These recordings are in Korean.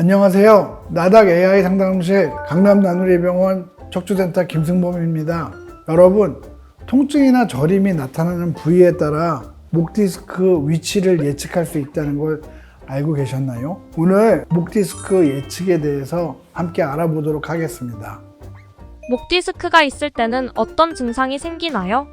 안녕하세요. 나닥 AI 상담실 강남 나누리병원 척추센터 김승범입니다. 여러분, 통증이나 저림이 나타나는 부위에 따라 목 디스크 위치를 예측할 수 있다는 걸 알고 계셨나요? 오늘 목 디스크 예측에 대해서 함께 알아보도록 하겠습니다. 목 디스크가 있을 때는 어떤 증상이 생기나요?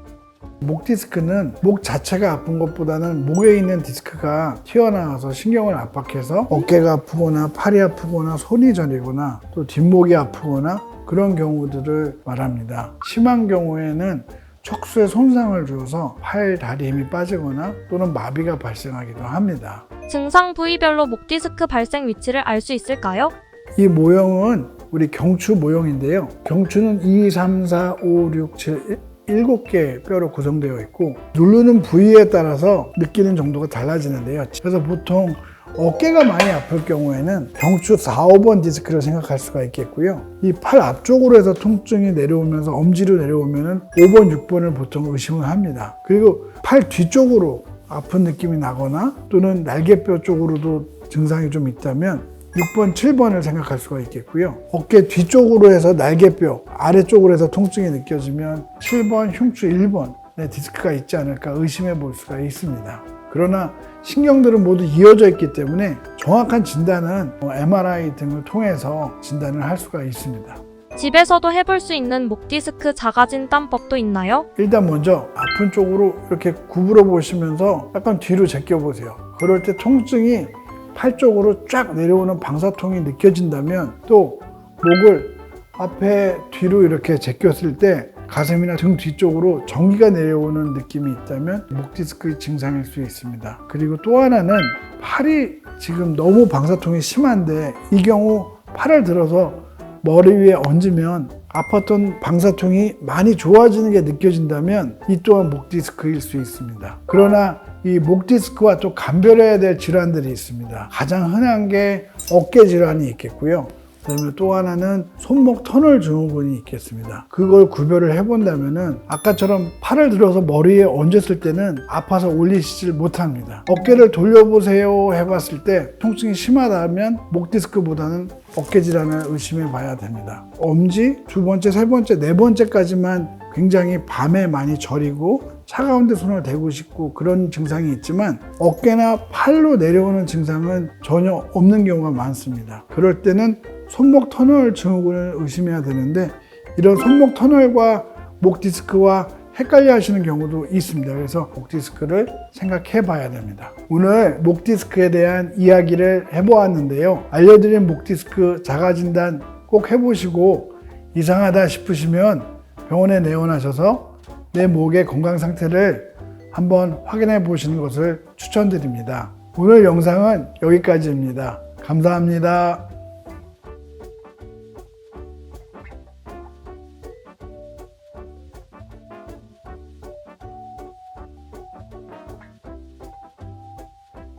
목 디스크는 목 자체가 아픈 것보다는 목에 있는 디스크가 튀어나와서 신경을 압박해서 어깨가 아프거나 팔이 아프거나 손이 저리거나 또 뒷목이 아프거나 그런 경우들을 말합니다. 심한 경우에는 척수에 손상을 주어서 팔, 다리 힘이 빠지거나 또는 마비가 발생하기도 합니다. 증상 부위별로 목 디스크 발생 위치를 알 수 있을까요? 이 모형은 우리 경추 모형인데요. 경추는 2, 3, 4, 5, 6, 7, 7개 뼈로 구성되어 있고 누르는 부위에 따라서 느끼는 정도가 달라지는데요. 그래서 보통 어깨가 많이 아플 경우에는 경추 4, 5번 디스크를 생각할 수가 있겠고요. 이 팔 앞쪽으로 해서 통증이 내려오면서 엄지로 내려오면 5번, 6번을 보통 의심을 합니다. 그리고 팔 뒤쪽으로 아픈 느낌이 나거나 또는 날개뼈 쪽으로도 증상이 좀 있다면 6번, 7번을 생각할 수가 있겠고요. 어깨 뒤쪽으로 해서 날개뼈, 아래쪽으로 해서 통증이 느껴지면 7번, 흉추 1번 에 디스크가 있지 않을까 의심해 볼 수가 있습니다. 그러나 신경들은 모두 이어져 있기 때문에 정확한 진단은 MRI 등을 통해서 진단을 할 수가 있습니다. 집에서도 해볼 수 있는 목 디스크 자가 진단법도 있나요? 일단 먼저 아픈 쪽으로 이렇게 구부러 보시면서 약간 뒤로 제껴 보세요. 그럴 때 통증이 팔 쪽으로 쫙 내려오는 방사통이 느껴진다면 또 목을 앞에 뒤로 이렇게 제꼈을 때 가슴이나 등 뒤쪽으로 전기가 내려오는 느낌이 있다면 목 디스크 증상일 수 있습니다. 그리고 또 하나는 팔이 지금 너무 방사통이 심한데 이 경우 팔을 들어서 머리 위에 얹으면 아팠던 방사통이 많이 좋아지는 게 느껴진다면 이 또한 목 디스크일 수 있습니다. 그러나 이 목 디스크와 또 감별해야 될 질환들이 있습니다. 가장 흔한 게 어깨 질환이 있겠고요. 그다음에 또 하나는 손목 터널 증후군이 있겠습니다. 그걸 구별을 해본다면은 아까처럼 팔을 들어서 머리에 얹었을 때는 아파서 올리시질 못합니다. 어깨를 돌려보세요 해봤을 때 통증이 심하다면 목 디스크보다는 어깨 질환을 의심해 봐야 됩니다. 엄지 두 번째, 세 번째, 네 번째까지만 굉장히 밤에 많이 저리고 차가운 데 손을 대고 싶고 그런 증상이 있지만 어깨나 팔로 내려오는 증상은 전혀 없는 경우가 많습니다. 그럴 때는 손목 터널 증후군을 의심해야 되는데 이런 손목 터널과 목 디스크와 헷갈려 하시는 경우도 있습니다. 그래서 목 디스크를 생각해 봐야 됩니다. 오늘 목 디스크에 대한 이야기를 해보았는데요. 알려드린 목 디스크 자가 진단 꼭 해보시고 이상하다 싶으시면 병원에 내원하셔서 내 목의 건강 상태를 한번 확인해 보시는 것을 추천드립니다. 오늘 영상은 여기까지입니다. 감사합니다.